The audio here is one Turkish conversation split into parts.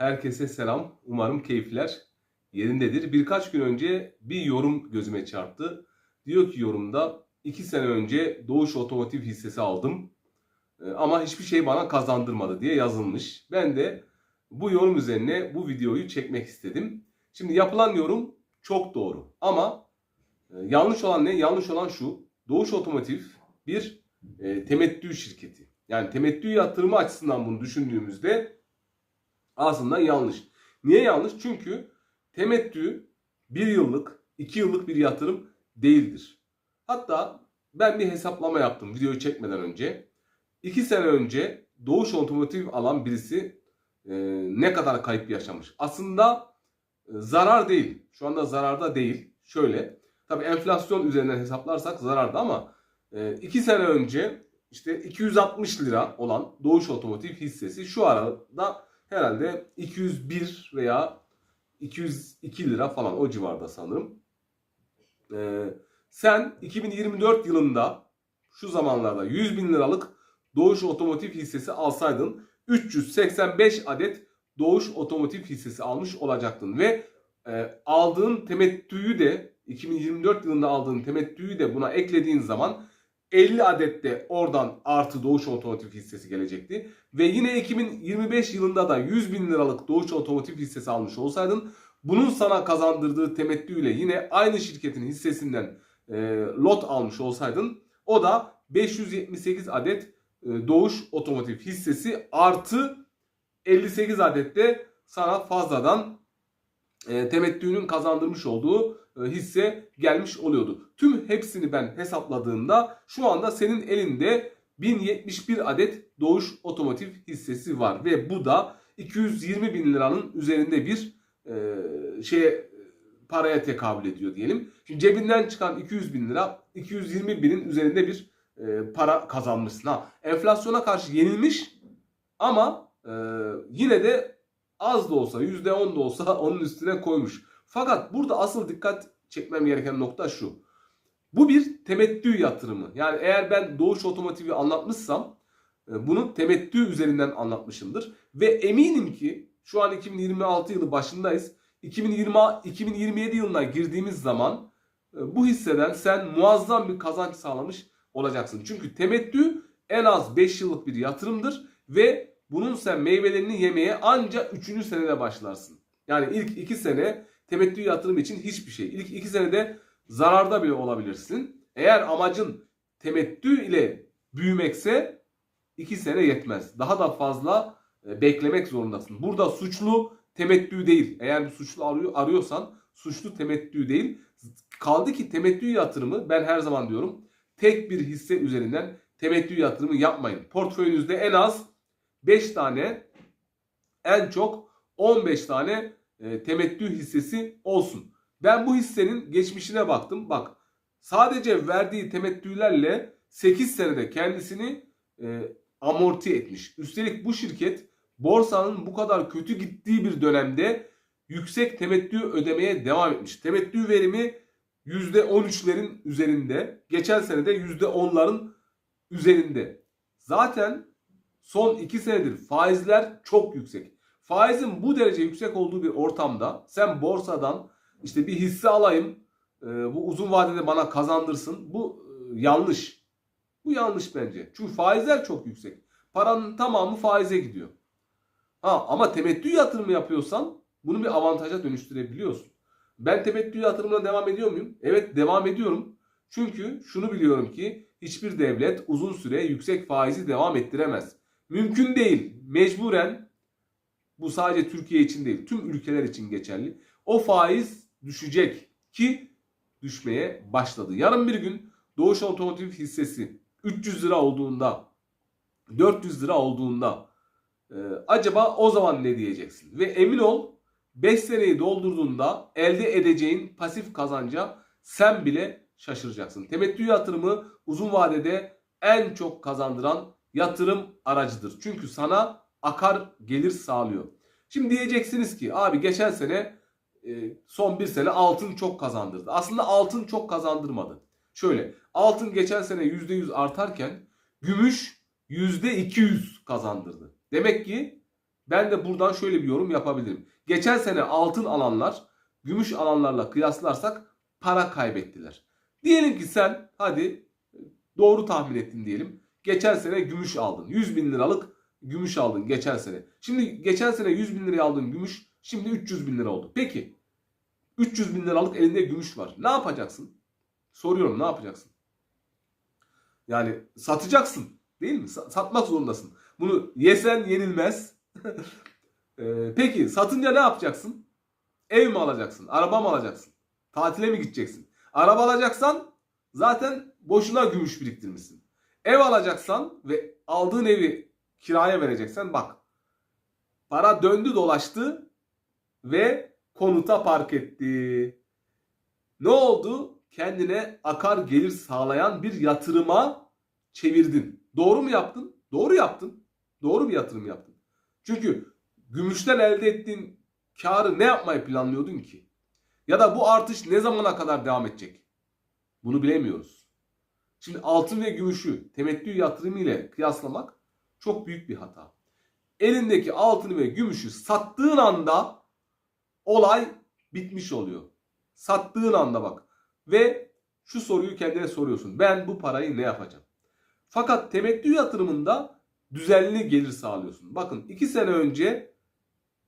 Herkese selam. Umarım keyifler yerindedir. Birkaç gün önce bir yorum gözüme çarptı. Diyor ki yorumda 2 sene önce Doğuş Otomotiv hissesi aldım. Ee, Ama hiçbir şey bana kazandırmadı diye yazılmış. Ben de bu yorum üzerine bu videoyu çekmek istedim. Şimdi yapılan yorum çok doğru. Ama e, yanlış olan ne? Yanlış olan şu. Doğuş Otomotiv bir e, temettü şirketi. Yani temettü yatırımı açısından bunu düşündüğümüzde aslında yanlış. Niye yanlış? Çünkü temettü bir yıllık, iki yıllık bir yatırım değildir. Hatta ben bir hesaplama yaptım videoyu çekmeden önce. İki sene önce Doğuş Otomotiv alan birisi e, ne kadar kayıp yaşamış? Aslında e, zarar değil. Şu anda zararda değil. Şöyle. Tabii enflasyon üzerinden hesaplarsak zararda ama e, iki sene önce işte 260 lira olan Doğuş Otomotiv hissesi şu arada herhalde 201 veya 202 lira falan o civarda sanırım. Ee, sen 2024 yılında şu zamanlarda 100 bin liralık Doğuş Otomotiv hissesi alsaydın 385 adet Doğuş Otomotiv hissesi almış olacaktın ve e, aldığın temettüyü de 2024 yılında aldığın temettüyü de buna eklediğin zaman 50 adet de oradan artı Doğuş Otomotiv hissesi gelecekti. Ve yine 2025 yılında da 100 bin liralık Doğuş Otomotiv hissesi almış olsaydın bunun sana kazandırdığı temettüyle yine aynı şirketin hissesinden e, lot almış olsaydın o da 578 adet e, Doğuş Otomotiv hissesi artı 58 adet de sana fazladan e, temettünün kazandırmış olduğu hisse gelmiş oluyordu. Tüm hepsini ben hesapladığımda şu anda senin elinde 1071 adet Doğuş Otomotiv hissesi var ve bu da 220 bin liranın üzerinde bir e, şeye paraya tekabül ediyor diyelim. Şimdi cebinden çıkan 200 bin lira 220 binin üzerinde bir e, para kazanmışsın. Ha, enflasyona karşı yenilmiş ama e, yine de az da olsa %10 da olsa onun üstüne koymuş. Fakat burada asıl dikkat çekmem gereken nokta şu. Bu bir temettü yatırımı. Yani eğer ben Doğuş Otomotiv'i anlatmışsam e, bunu temettü üzerinden anlatmışımdır. Ve eminim ki şu an 2026 yılı başındayız. 2020 2027 yılına girdiğimiz zaman e, bu hisseden sen muazzam bir kazanç sağlamış olacaksın. Çünkü temettü en az 5 yıllık bir yatırımdır ve bunun sen meyvelerini yemeye ancak 3. senede başlarsın. Yani ilk 2 sene temettü yatırım için hiçbir şey. İlk 2 senede zararda bile olabilirsin. Eğer amacın temettü ile büyümekse 2 sene yetmez. Daha da fazla e, beklemek zorundasın. Burada suçlu temettü değil. Eğer bir suçlu arıyor, arıyorsan suçlu temettü değil. Kaldı ki temettü yatırımı ben her zaman diyorum tek bir hisse üzerinden temettü yatırımı yapmayın. Portföyünüzde en az 5 tane en çok 15 tane e, temettü hissesi olsun. Ben bu hissenin geçmişine baktım. Bak sadece verdiği temettülerle 8 senede kendisini e, amorti etmiş. Üstelik bu şirket borsanın bu kadar kötü gittiği bir dönemde yüksek temettü ödemeye devam etmiş. Temettü verimi %13'lerin üzerinde. Geçen sene de %10'ların üzerinde. Zaten son 2 senedir faizler çok yüksek. Faizin bu derece yüksek olduğu bir ortamda sen borsadan işte bir hisse alayım e, bu uzun vadede bana kazandırsın. Bu e, yanlış. Bu yanlış bence. Çünkü faizler çok yüksek. Paranın tamamı faize gidiyor. Ha, ama temettü yatırımı yapıyorsan bunu bir avantaja dönüştürebiliyorsun. Ben temettü yatırımına devam ediyor muyum? Evet devam ediyorum. Çünkü şunu biliyorum ki hiçbir devlet uzun süre yüksek faizi devam ettiremez. Mümkün değil. Mecburen bu sadece Türkiye için değil tüm ülkeler için geçerli. O faiz düşecek ki düşmeye başladı. Yarın bir gün Doğuş Otomotiv hissesi 300 lira olduğunda 400 lira olduğunda e, acaba o zaman ne diyeceksin? Ve emin ol 5 seneyi doldurduğunda elde edeceğin pasif kazanca sen bile şaşıracaksın. Temettü yatırımı uzun vadede en çok kazandıran yatırım aracıdır. Çünkü sana akar gelir sağlıyor. Şimdi diyeceksiniz ki abi geçen sene e, son bir sene altın çok kazandırdı. Aslında altın çok kazandırmadı. Şöyle altın geçen sene %100 artarken gümüş %200 kazandırdı. Demek ki Ben de buradan şöyle bir yorum yapabilirim. Geçen sene altın alanlar gümüş alanlarla kıyaslarsak para kaybettiler. Diyelim ki sen hadi doğru tahmin ettin diyelim. Geçen sene gümüş aldın. 100 bin liralık gümüş aldın geçen sene. Şimdi geçen sene 100 bin liraya aldığın gümüş şimdi 300 bin lira oldu. Peki 300 bin liralık elinde gümüş var. Ne yapacaksın? Soruyorum ne yapacaksın? Yani satacaksın değil mi? Sa- Satmak zorundasın. Bunu yesen yenilmez. Ee, Peki satınca ne yapacaksın? Ev mi alacaksın? Araba mı alacaksın? Tatile mi gideceksin? Araba alacaksan zaten boşuna gümüş biriktirmişsin. Ev alacaksan ve aldığın evi kiraya vereceksen bak. Para döndü dolaştı ve konuta park etti. Ne oldu? Kendine akar gelir sağlayan bir yatırıma çevirdin. Doğru mu yaptın? Doğru yaptın. Doğru bir yatırım yaptın. Çünkü gümüşten elde ettiğin karı ne yapmayı planlıyordun ki? Ya da bu artış ne zamana kadar devam edecek? Bunu bilemiyoruz. Şimdi altın ve gümüşü temettü yatırımı ile kıyaslamak çok büyük bir hata. Elindeki altını ve gümüşü sattığın anda olay bitmiş oluyor. Sattığın anda bak. Ve şu soruyu kendine soruyorsun. Ben bu parayı ne yapacağım? Fakat temettü yatırımında düzenli gelir sağlıyorsun. Bakın 2 sene önce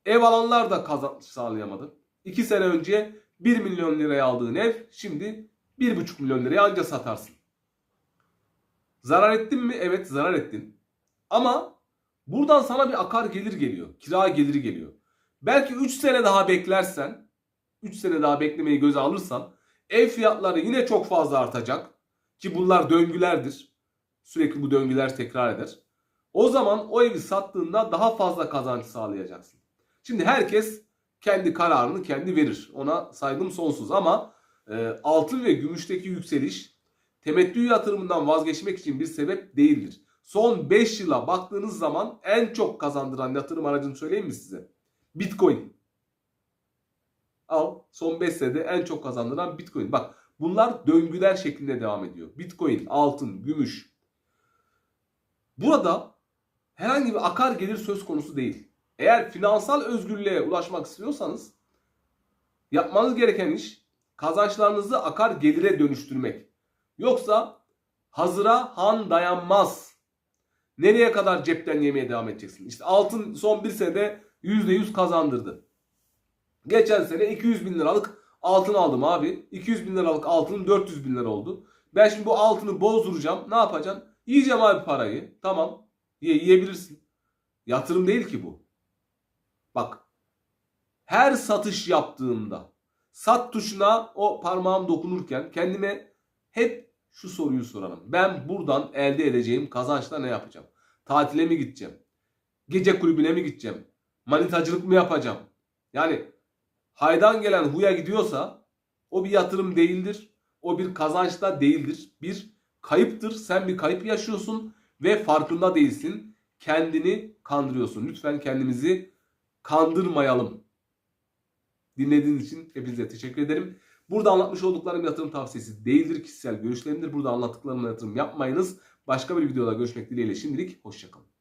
ev alanlar da kazanç sağlayamadı. 2 sene önce 1 milyon liraya aldığın ev şimdi 1,5 milyon liraya anca satarsın. Zarar ettin mi? Evet zarar ettin. Ama buradan sana bir akar gelir geliyor. Kira geliri geliyor. Belki 3 sene daha beklersen, 3 sene daha beklemeyi göze alırsan ev fiyatları yine çok fazla artacak. Ki bunlar döngülerdir. Sürekli bu döngüler tekrar eder. O zaman o evi sattığında daha fazla kazanç sağlayacaksın. Şimdi herkes kendi kararını kendi verir. Ona saygım sonsuz ama e, altın ve gümüşteki yükseliş temettü yatırımından vazgeçmek için bir sebep değildir. Son 5 yıla baktığınız zaman en çok kazandıran yatırım aracını söyleyeyim mi size? Bitcoin. Al son 5 senede en çok kazandıran Bitcoin. Bak bunlar döngüler şeklinde devam ediyor. Bitcoin, altın, gümüş. Burada herhangi bir akar gelir söz konusu değil. Eğer finansal özgürlüğe ulaşmak istiyorsanız yapmanız gereken iş kazançlarınızı akar gelire dönüştürmek. Yoksa hazıra han dayanmaz. Nereye kadar cepten yemeye devam edeceksin? İşte altın son bir senede %100 kazandırdı. Geçen sene 200 bin liralık altın aldım abi. 200 bin liralık altın 400 bin lira oldu. Ben şimdi bu altını bozduracağım. Ne yapacaksın? Yiyeceğim abi parayı. Tamam. Ye, yiyebilirsin. Yatırım değil ki bu. Bak. Her satış yaptığımda sat tuşuna o parmağım dokunurken kendime hep şu soruyu sorarım. Ben buradan elde edeceğim kazançla ne yapacağım? Tatile mi gideceğim? Gece kulübüne mi gideceğim? Manitacılık mı yapacağım? Yani haydan gelen huya gidiyorsa o bir yatırım değildir. O bir kazanç da değildir. Bir kayıptır. Sen bir kayıp yaşıyorsun ve farkında değilsin. Kendini kandırıyorsun. Lütfen kendimizi kandırmayalım. Dinlediğiniz için hepinize teşekkür ederim. Burada anlatmış olduklarım yatırım tavsiyesi değildir. Kişisel görüşlerimdir. Burada anlattıklarımla yatırım yapmayınız. Başka bir videoda görüşmek dileğiyle şimdilik hoşçakalın.